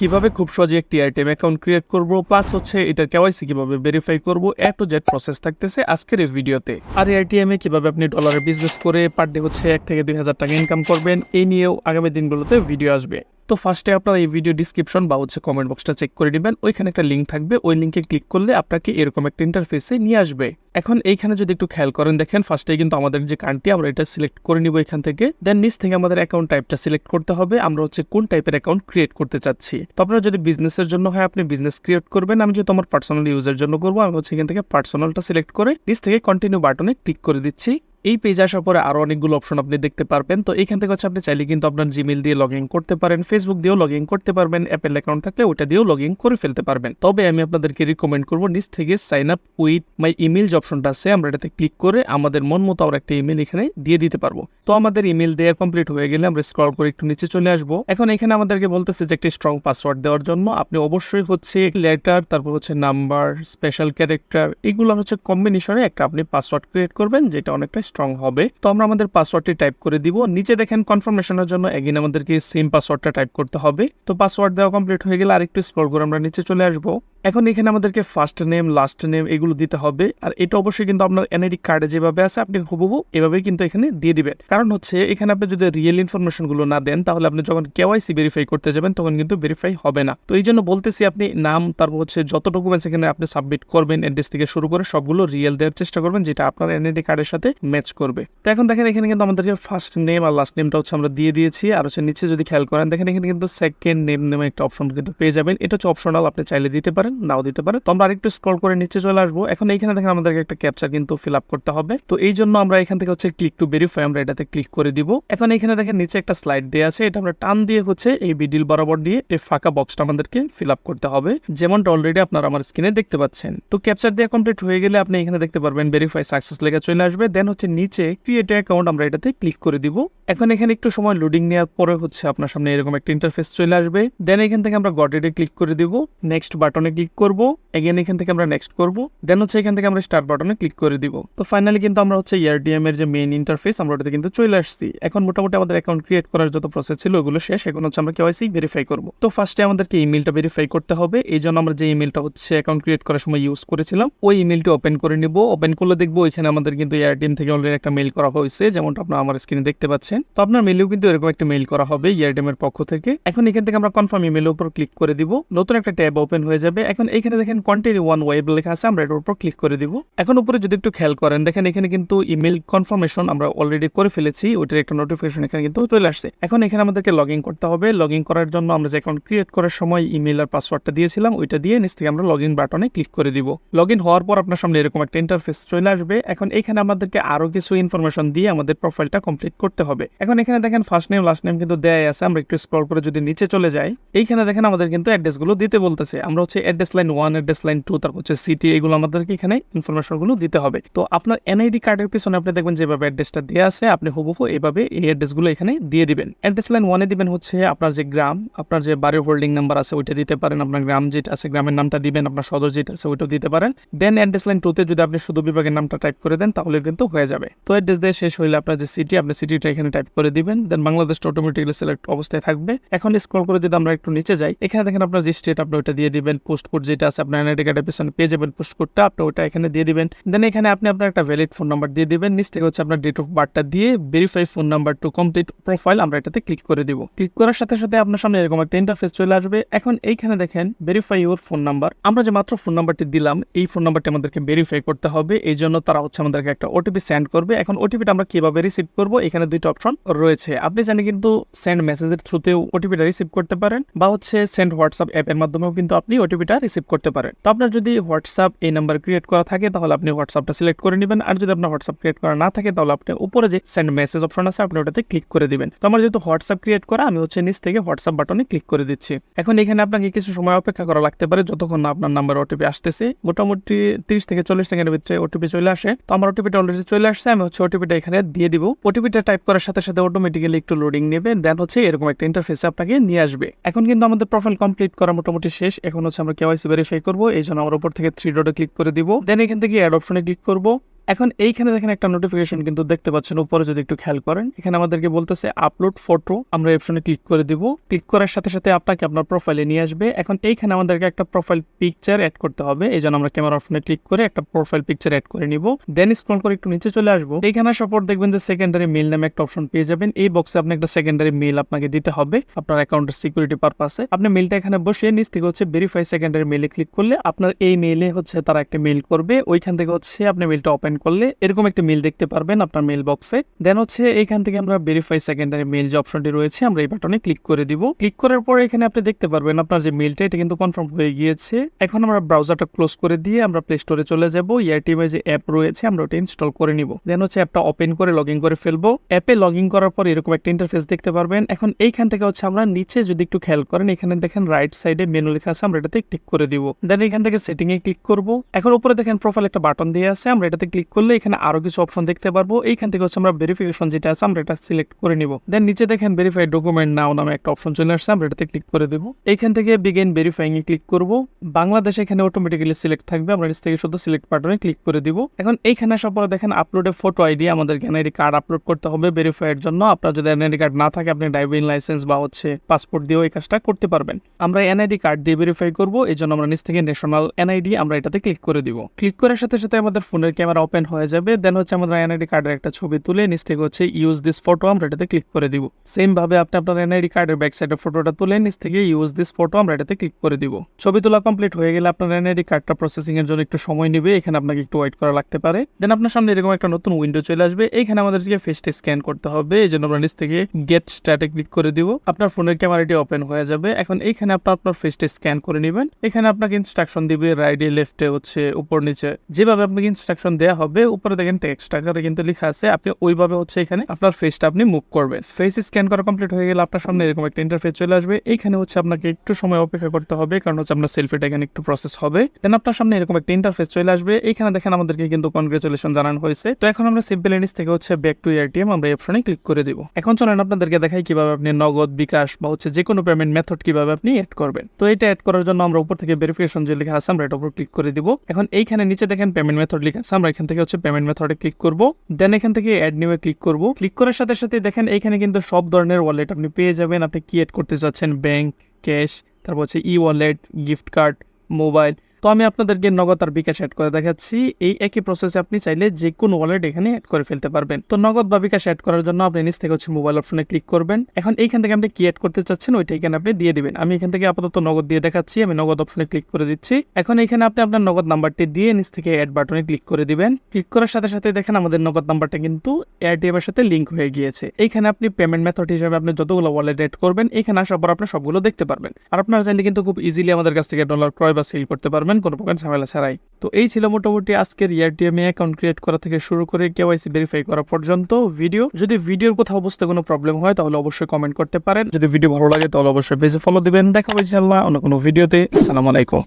কীভাবে খুব সহজে একটি আইটেম অ্যাকাউন্ট ক্রিয়েট করব প্লাস হচ্ছে এটার কেওয়াইসি কীভাবে ভেরিফাই করব এ জেট প্রসেস থাকতেছে আজকের এই ভিডিওতে। আর আইটিএম এ কীভাবে আপনি ডলারের বিজনেস করে পার ডে হচ্ছে এক থেকে দুই হাজার টাকা ইনকাম করবেন, এই নিয়েও আগামী দিনগুলোতে ভিডিও আসবে। তো ফার্স্টে আপনারা এই ভিডিও ডিসক্রিপশন বা হচ্ছে কমেন্ট বক্সটা চেক করে নেবেন। ওইখানে একটা লিঙ্ক থাকবে। ওই লিঙ্কে ক্লিক করলে আপনাকে এরকম একটা ইন্টারফেসে নিয়ে আসবে। এখন এইখানে যদি একটু খেয়াল করেন, দেখেন ফার্স্টে কিন্তু আমাদের যে কান্ট্রি আমরা এটা সিলেক্ট করে নিব এখান থেকে। দেন নিচ থেকে আমাদের অ্যাকাউন্ট টাইপটা সিলেক্ট করতে হবে। আমরা হচ্ছে কোন টাইপের অ্যাকাউন্ট ক্রিয়েট করতে চাচ্ছি। তো আপনারা যদি বিজনেসের জন্য হয়, আপনি বিজনেস ক্রিয়েট করবেন। আমি যেহেতু আমার পার্সোনাল ইউজের জন্য করব, আমি হচ্ছে এখান থেকে পার্সোনালটা সিলেক্ট করে নিচ থেকে কন্টিনিউ বাটনে ক্লিক করে দিচ্ছি। এই পেজ আসার পরে আরও অনেকগুলো অপশন আপনি দেখতে পারবেন। তো এখান থেকে হচ্ছে আপনি চাইলে কিন্তু আপনার জিমেল দিয়ে লগ ইন করতে পারেন ফেসবুক দিয়েও লগ ইন করতে পারবেন অ্যাপেল অ্যাকাউন্ট থাকলে ওটা দিয়েও লগ ইন করে ফেলতে পারবেন। তবে আমি আপনাদেরকে রিকমেন্ড করব নিচ থেকে sign up with my email যে অপশনটা আছে, আমরা এটাতে ক্লিক করে আমাদের মন মতো আমরা একটা ইমেল এখানে দিয়ে দিতে পারব। তো আমাদের ইমেল দেওয়া কমপ্লিট হয়ে গেলে আমরা স্ক্রল করে একটু নিচে চলে আসব। এখন এখানে আমাদেরকে বলতেছে যে একটি স্ট্রং পাসওয়ার্ড দেওয়ার জন্য আপনি অবশ্যই হচ্ছে লেটার তারপর হচ্ছে নাম্বার স্পেশাল ক্যারেক্টার এগুলো হচ্ছে কম্বিনেশনে একটা আপনি পাসওয়ার্ড ক্রিয়েট করবেন, যেটা অনেকটা স্ট্রং হবে। তো আমরা আমাদের পাসওয়ার্ডটি টাইপ করে দিব। নিচে দেখেন কনফার্মেশনের জন্য এগিন আমাদেরকে সেম পাসওয়ার্ডটা টাইপ করতে হবে। তো পাসওয়ার্ড দেওয়া কমপ্লিট হয়ে গেলে আরেকটু স্ক্রল করে আমরা নিচে চলে আসব। এখন এখানে আমাদেরকে ফার্স্ট নেম লাস্ট নেম এগুলো দিতে হবে। আর এটা অবশ্যই কিন্তু আপনার এনআইডি কার্ডে যেভাবে আছে, আপনি হুবহু এভাবে কিন্তু এখানে দিয়ে দিবেন। কারণ হচ্ছে, এখানে আপনি যদি রিয়েল ইনফরমেশনগুলো না দেন, তাহলে আপনি যখন কেওয়াইসি ভেরিফাই করতে যাবেন, তখন কিন্তু ভেরিফাই হবে না। তো এই জন্য বলতেছি আপনি নাম, তারপর হচ্ছে যত ডকুমেন্টস এখানে আপনি সাবমিট করবেন অ্যাড্রেস থেকে শুরু করে সবগুলো রিয়েল দেওয়ার চেষ্টা করবেন, যেটা আপনার এনআইডি কার্ডের সাথে ম্যাচ করবে। তো এখন দেখেন এখানে কিন্তু আমাদেরকে ফার্স্ট নেম আর লাস্ট নেমটা হচ্ছে আমরা দিয়ে দিয়েছি। আর হচ্ছে নিচে যদি খেয়াল করেন, দেখেন এখানে কিন্তু সেকেন্ড নেম নেমে একটা অপশন কিন্তু পেয়ে যাবেন। এটা হচ্ছে অপশনাল আপনি চাইলে দিতে পারেন, নাও দিতে পারেন। তো আমরা আরেকটু স্ক্রল করে নিচে চলে আসব। এখন এইখানে দেখেন আমাদেরকে একটা ক্যাপচার কিন্তু ফিল আপ করতে হবে। তো এই জন্য আমরা এখান থেকে হচ্ছে ক্লিক টু ভেরিফাই আমরা এটাতে ক্লিক করে দিব। এখন এখানে দেখেন নিচে একটা স্লাইড দেওয়া আছে। এটা আমরা টান দিয়ে হচ্ছে এই বিডিল বরাবর দিয়ে এই ফাঁকা বক্সটা আমাদেরকে ফিল আপ করতে হবে। যেমনটা অলরেডি আপনারা আমার স্ক্রিনে দেখতে পাচ্ছেন। তো ক্যাপচার দিয়ে কমপ্লিট হয়ে গেলে আপনি এখানে দেখতে পারবেন ভেরিফাই সাকসেস লেগে চলে আসবে। দেন হচ্ছে নিচে ক্রিয়েট অ্যাকাউন্ট আমরা এটাতে ক্লিক করে দিব। এখন এখানে একটু সময় লোডিং নেওয়ার পরে হচ্ছে আপনার সামনে এরকম একটা ইন্টারফেস চলে আসবে। দেন এখান থেকে আমরা গটেডে ক্লিক করে দিব নেক্সট বাটনে ক্লিক করব এগেন এখান থেকে আমরা নেক্সট করব দেন হচ্ছে এখান থেকে আমরা স্টার্ট বাটনে ক্লিক করে দিব। তো ফাইনালি কিন্তু আমরা হচ্ছে ইয়ারডিএম এর যে মেইন ইন্টারফেস আমরা ওটাতে কিন্তু চলে আসছি। এখন মোটামুটি আমাদের অ্যাকাউন্ট ক্রিয়েট করার যত প্রসেস ছিল ওগুলো শেষ, এখন হচ্ছে আমরা কেওয়াইসি ভেরিফাই করব। তো ফার্স্টে আমাদেরকে ইমেলটা ভেরিফাই করতে হবে, এই জন্য আমরা যে ইমেলটা হচ্ছে অ্যাকাউন্ট ক্রিয়েট করার সময় ইউজ করেছিলাম, ওই ইমেলটি ওপেন করে নিব। ওপেন করলে দেখব এখানে আমাদের কিন্তু ইয়ারডিএম থেকে অলরেডি একটা মেল করা হয়েছে, যেমনটা আপনারা আমার স্ক্রিনে দেখতে পাচ্ছেন। তো আপনার মেলেও কিন্তু এরকম একটা মেইল করা হবে ইয়ারডিএম এর পক্ষ থেকে। এখন এখান থেকে আমরা কনফার্ম ইমেলের উপর ক্লিক করে দিব। নতুন একটা ট্যাব ওপেন হয়ে যাবে। এখন এখানে দেখেন কন্টিনিউ ওয়ান ওয়েব লেখা আছে, আমরা এটার উপর ক্লিক করে দিব। এখন উপরে যদি একটু খেয়াল করেন, দেখেন এখানে কিন্তু ইমেল কনফার্মেশন আমরা অলরেডি করে ফেলেছি। ওইটার একটা নোটিফিকেশন এখানে কিন্তু চলে আসছে। এখন এখানে আমাদেরকে লগ ইন করতে হবে। লগ ইন করার জন্য আমরা যে অ্যাকাউন্ট ক্রিয়েট করার সময় ইমেল আর পাসওয়ার্ডটা দিয়েছিলাম, ওইটা দিয়ে নিচ থেকে আমরা লগ ইন বাটনে ক্লিক করে দিব। লগ ইন হওয়ার পর আপনার সামনে এরকম একটা ইন্টারফেস চলে আসবে। এখন এখানে আমাদেরকে আরও কিছু ইনফরমেশন দিয়ে আমাদের প্রোফাইলটা কমপ্লিট করতে হবে। এখন এখানে দেখেন ফার্স্ট নেম লাস্ট নেম কিন্তু দেয় আছে। আমরা একটু স্ক্রল করে যদি নিচে চলে যাই, এইখানে দেখেন আমাদের কিন্তু অ্যাড্রেসগুলো দিতে বলতেছে। আমরা হচ্ছে address line one address line two তারপর হচ্ছে সিটি এগুলো আমাদেরকে এখানে ইনফরমেশনগুলো দিতে হবে। তো আপনার এনআইডি কার্ডের পিছনে আপনি দেখবেন যেভাবে অ্যাড্রেসটা দেওয়া আছে, আপনি হুবহু এইভাবে এই অ্যাড্রেসগুলো এখানে দিয়ে দিবেন। অ্যাড্রেস লাইন ওয়ানে দিবেন হচ্ছে আপনার যে গ্রাম, আপনার যে বাড়ির হোল্ডিং নাম্বার আছে ওইটা দিতে পারেন। আপনার গ্রাম যেটা আছে, গ্রামের নামটা দিবেন, আপনার সদর যেটা আছে ওইটাও দিতে পারেন। দেন অ্যাড্রেস লাইন টুতে যদি আপনি শুধু বিভাগের নামটা টাইপ করে দেন, তাহলে কিন্তু হয়ে যাবে। তো অ্যাড্রেস দিয়ে শেষ হইলে আপনার যে সিটি আপনি সিটিটা এখানে টাইপ করে দিবেন দেন বাংলাদেশটা অটোমেটিক্যালি সিলেক্ট অবস্থায় থাকবে। এখন স্ক্রল করে যদি আমরা একটু নিচে যাই, এখানে দেখেন আপনার যে স্টেট আপনি ওইটা দিয়ে দিবেন পোস্ট কোড যেটা আছে, আপনার এনআইডি কার্ডের পিছনে পেয়ে যাবেন পোস্ট কোডটা আপনি ওটা এখানে দিয়ে দিবেন। দেন এখানে আপনি আপনার একটা ভ্যালিড ফোন নাম্বার দিয়ে দিবেন, নিচ থেকে হচ্ছে আপনার ডেট অফ বার্থটা দিয়ে verify phone number to complete profile আমরা এটাতে ক্লিক করে দিব। ক্লিক করার সাথে সাথে আপনার সামনে এরকম একটা ইন্টারফেস চলে আসবে। এখন এইখানে দেখেন ভেরিফাই ইউর ফোন নাম্বার আমরা যে মাত্র ফোন নাম্বারটি দিলাম, এই ফোন নাম্বারটি আমাদেরকে ভেরিফাই করতে হবে। এই জন্য তারা হচ্ছে আমাদেরকে একটা ওটিপি সেন্ড করবে। এখন ওটিপিটা আমরা কীভাবে রিসিভ করব? এখানে দুইটা অপশন রয়েছে। আপনি জানেন কিন্তু সেন্ড মেসেজের থ্রুতেও ওটিপিটা রিসিভ করতে পারেন বা হচ্ছে সেন্ড হোয়াটসঅ্যাপ অ্যাপের মাধ্যমেও কিন্তু আপনি ওটিপিটা রিসিভ করতে পারেন। তো আপনার যদি হোয়াটসঅ্যাপ এই নাম্বার ক্রিয়েট করা থাকে, তাহলে আপনি হোয়াটসঅ্যাপটা সিলেক্ট করে নেবেন। আর যদি আপনার হোয়াটসঅ্যাপ ক্রিয়েট করা না থাকে, তাহলে আপনি উপরে যে সেন্ড মেসেজ অপশন আছে, আপনি ওটাতে ক্লিক করে দিবেন। তো আমার যেহেতু হোয়াটসঅ্যাপ ক্রিয়েট করা, আমি হচ্ছে নিচ থেকে হোয়াটসঅ্যাপ বাটনে ক্লিক করে দিচ্ছি। এখন এখানে আপনাকে কিছু সময় অপেক্ষা করা লাগতে পারে, যতক্ষণ আপনার নাম্বার ওটিপি আসতেছে। মোটামুটি তিরিশ থেকে চল্লিশ সেকেন্ডের ভিতরে ওটিপি চলে আসে। তো আমার ওটিপিটা অলরেডি চলে আসছে, আমি হচ্ছে ওটিপিটা এখানে দিয়ে দিব। ওটিপিটা টাইপ করার সাথে সাথে অটোমেটিক্যালি একটু লোডিং নেবে দেন হচ্ছে এরকম একটা ইন্টারফেস আপনাকে নিয়ে আসবে। এখন কিন্তু আমাদের প্রোফাইল কমপ্লিট করা মোটামুটি শেষ। এখন হচ্ছে আমরা কেওয়াইসি ভেরিফাই করব, এই জন্য আমার উপর থেকে থ্রি ডটে ক্লিক করে দিব। দেন এখান থেকে অ্যাড অপশনে ক্লিক করব। এখন এইখানে দেখেন একটা নোটিফিকেশন কিন্তু দেখতে পাচ্ছেন, উপরে যদি একটু খেয়াল করেন, এখানে আমাদেরকে বলতেছে আপলোড ফটো আমরা অপশনে ক্লিক করে দিব। ক্লিক করার সাথে সাথে আপনাকে আপনার প্রোফাইলে নিয়ে আসবে। এখন এইখানে আমাদেরকে একটা প্রোফাইল পিকচার অ্যাড করতে হবে। এই জন্য আমরা ক্যামেরা অপশনে ক্লিক করে একটা প্রোফাইল পিকচার অ্যাড করে নিব। দেন স্ক্রল করে একটু নিচে চলে আসব। এইখানে আসার দেখবেন যে সেকেন্ডারি মেল নামে একটা অপশন পেয়ে যাবেন। এই বক্সে আপনি একটা সেকেন্ডারি মেল আপনাকে দিতে হবে আপনার অ্যাকাউন্টের সিকিউরিটি পারপাসে আপনি মেলটা এখানে বসে নিচ থেকে হচ্ছে ভেরিফাই সেকেন্ডারি মেলে ক্লিক করলে আপনার এই মেলে হচ্ছে তারা একটা মেল করবে। ওইখান থেকে হচ্ছে আপনি মেলটা ওপেন করলে এরকম একটা মেল দেখতে পারবেন আপনার মেল বক্সে দেন হচ্ছে এখান থেকে আমরা ভেরিফাই সেকেন্ডারি মেল যে অপশনটি রয়েছে, আমরা এই বাটনে ক্লিক করে দিব। ক্লিক করার পর এখানে আপনি দেখতে পারবেন আপনার যে মেলটা এটা কিন্তু কনফার্ম হয়ে গিয়েছে। এখন আমরা ব্রাউজারটা ক্লোজ করে দিয়ে আমরা প্লে স্টোরে চলে যাব। ইয়ারটিএমের যে অ্যাপ রয়েছে, আমরা ওটা ইনস্টল করে নিব। দেন হচ্ছে অ্যাপটা ওপেন করে লগ করে ফেলব। অ্যাপে লগ করার পর এরকম একটা ইন্টারফেস দেখতে পারবেন। এখন এইখান থেকে হচ্ছে আমরা নিচে যদি একটু খেয়াল করেন, এখানে দেখেন রাইট সাইডে মেনু লেখা আছে, আমরা এটাতে ক্লিক করে দিব। দেন এখান থেকে সেটিং এ ক্লিক করব। এখন উপরে দেখেন প্রোফাইল একটা বাটন দিয়ে আছে, আমরা এটাতে ক্লিক করলে এখানে আরও কিছু অপশন দেখতে পারব। এইখান থেকে হচ্ছে আমরা ভেরিফিকেশন যেটা আছে, আমরা এটা সিলেক্ট করে নিব। দেন নিচে দেখেন ভেরিফাইড ডকুমেন্ট নাও নামে একটা অপশন চলে আসছে, আমরা এটাতে ক্লিক করে দেবো। এইখান থেকে বিগেন ভেরিফাইং এ ক্লিক করব। বাংলাদেশ এখানে অটোমেটিক্যালি সিলেক্ট থাকবে, আমরা নিচ থেকে শুধু সিলেক্ট বাটনে ক্লিক করে দিব। এখন এইখানে আসার পরে দেখেন আপলোডে ফটো আইডি আমাদের এনআইডি কার্ড আপলোড করতে হবে ভেরিফাইয়ের জন্য। আপনার যদি এনআইডি কার্ড না থাকে, আপনি ড্রাইভিং লাইসেন্স বা হচ্ছে পাসপোর্ট দিয়েও এই কাজটা করতে পারবেন। আমরা এনআইডি কার্ড দিয়ে ভেরিফাই করব এই জন্য আমরা নিচ থেকে ন্যাশনাল এনআইডি আমরা এটাতে ক্লিক করে দিব। ক্লিক করার সাথে সাথে আমাদের ফোনের ক্যামেরা ওপেন হয়ে যাবে। দেন হচ্ছে আমাদের এনআইডি কার্ডের একটা ছবি তুলে নিচ থেকে হচ্ছে ইউজ দিস ফটো আমরা এটাতে ক্লিক করে দিব। সেম ভাবে আপনি আপনার এনআইডি কার্ডের ব্যাক সাইডের ফটোটা তুলে নিচ থেকে ইউজ দিস ফটো আমরা এটাতে ক্লিক করে দিব। ছবি তোলা কমপ্লিট হয়ে গেলে আপনার এনআইডি কার্ডটা প্রসেসিং এর জন্য একটু সময় নেবে। এখানে আপনাকে একটু ওয়েট করা লাগতে পারে। দেন আপনার সামনে এরকম একটা নতুন উইন্ডো চলে আসবে। এখানে আমাদেরকে ফেসটা স্ক্যান করতে হবে, এই জন্য আমরা নিচ থেকে গেট স্টার্টে ক্লিক করে দিব। আপনার ফোনের ক্যামেরাটি ওপেন হয়ে যাবে। এখন এইখানে আপনার আপনার ফেসটা স্ক্যান করে নেবেন। এখানে আপনাকে ইনস্ট্রাকশন দিবে রাইটে লেফটে হচ্ছে উপর, নিচে। যেভাবে আপনাকে ইনস্ট্রাকশন দেওয়া হবে। উপরে দেখেন টেক্সট আকারে কিন্তু লেখা আছে। আপনি ওইভাবে হচ্ছে এখানে আপনার ফেসটা আপনি মুভ করবেন। ফেস স্ক্যান করা কমপ্লিট হয়ে গেলে আপনার সামনে এরকম একটা ইন্টারফেস চলে আসবে। এখানে হচ্ছে আপনাকে একটু সময় অপেক্ষা করতে হবে, কারণ হচ্ছে আপনার সেলফিটা এখানে একটু প্রসেস হবে। দেন আপনার সামনে এরকম একটা ইন্টারফেস চলে আসবে। এইখানে দেখেন আমাদেরকে কিন্তু কনগ্রেচুলেশন জানানো হয়েছে। তো এখন আমরা সিম্পল এনিস থেকে হচ্ছে ব্যাক টু এটিএম আমরা অপশনে ক্লিক করে দিব। এখন চলেন আপনাদেরকে দেখাই কীভাবে আপনি নগদ, বিকাশ বা হচ্ছে যে কোনো পেমেন্ট মেথড কীভাবে আপনি অ্যাড করবেন। তো এটা অ্যাড করার জন্য আমরা উপর থেকে ভেরিফিকেশন যে লেখা আছে আমরা এটা উপর ক্লিক করে দিব। এখন এইখানে নিচে দেখেন পেমেন্ট মেথড লেখা আছে, আমরা এখান থেকে হচ্ছে পেমেন্ট মেথডে ক্লিক করব। দেন এখান থেকে অ্যাড নিউ এ ক্লিক করব। ক্লিক করার সাথে সাথে দেখেন এখানে কিন্তু সব ধরনের ওয়ালেট আপনি পেয়ে যাবেন। আপনি কি করতে চাচ্ছেন ব্যাংক ক্যাশ তারপর হচ্ছে e wallet gift card mobile তো আমি আপনাদেরকে নগদ আর বিকাশ অ্যাড করে দেখাচ্ছি। এই একই প্রসেসে আপনি চাইলে যে কোনো ওয়ালেট এখানে অ্যাড করে ফেলতে পারবেন। তো নগদ বা বিকাশ অ্যাড করার জন্য আপনি নিচ থেকে হচ্ছে মোবাইল অপশনে ক্লিক করবেন। এখন এইখান থেকে আপনি কি অ্যাড করতে চাচ্ছেন ওইটা এখানে আপনি দিয়ে দিবেন। আমি এখান থেকে আপাতত নগদ দিয়ে দেখাচ্ছি, আমি নগদ অপশনে ক্লিক করে দিচ্ছি। এখন এখানে আপনি আপনার নগদ নাম্বারটি দিয়ে নিচ থেকে অ্যাড বাটনে ক্লিক করে দিবেন। ক্লিক করার সাথে সাথে দেখেন আমাদের নগদ নাম্বারটা কিন্তু এয়ারটিএম এর সাথে লিঙ্ক হয়ে গিয়েছে। এইখানে আপনি পেমেন্ট মেথড হিসেবে আপনি যতগুলো ওয়ালেট অ্যাড করবেন, এখানে আসার পর আপনি সবগুলো দেখতে পারবেন। আর আপনারা চাইলে কিন্তু খুব ইজিলি আমাদের কাছ থেকে ডলার ক্রয় বা সেল করতে পারবেন। কোনো প্রকার ঝামেলা ছাড়াই। তো এই ছিল মোটামুটি আজকের ইয়ারটিএম এ অ্যাকাউন্ট ক্রিয়েট করা থেকে শুরু করে কেওয়াইসি ভেরিফাই করা পর্যন্ত ভিডিও যদি ভিডিওর কোথাও বুঝতে কোনো প্রবলেম হয়, তাহলে অবশ্যই কমেন্ট করতে পারেন। যদি ভিডিও ভালো লাগে, তাহলে অবশ্যই পেজে ফলো দিবেন। দেখা হবে ইনশাআল্লাহ অন্য কোনো ভিডিওতে আসসালামু আলাইকুম।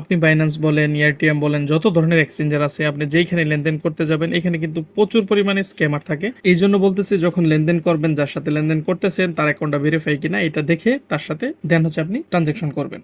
আপনি বাইন্যান্স বলেন ইয়ারটিএম বলেন, যত ধরনের এক্সচেঞ্জার আছে, আপনি যেইখানে লেনদেন করতে যাবেন, এখানে কিন্তু প্রচুর পরিমাণে স্ক্যামার থাকে। এই জন্য বলতেছি, যখন লেনদেন করবেন, যার সাথে লেনদেন করতেছেন, তার অ্যাকাউন্টটা ভেরিফাই কিনা, এটা দেখে তার সাথে দেন হচ্ছে আপনি ট্রানজেকশন করবেন।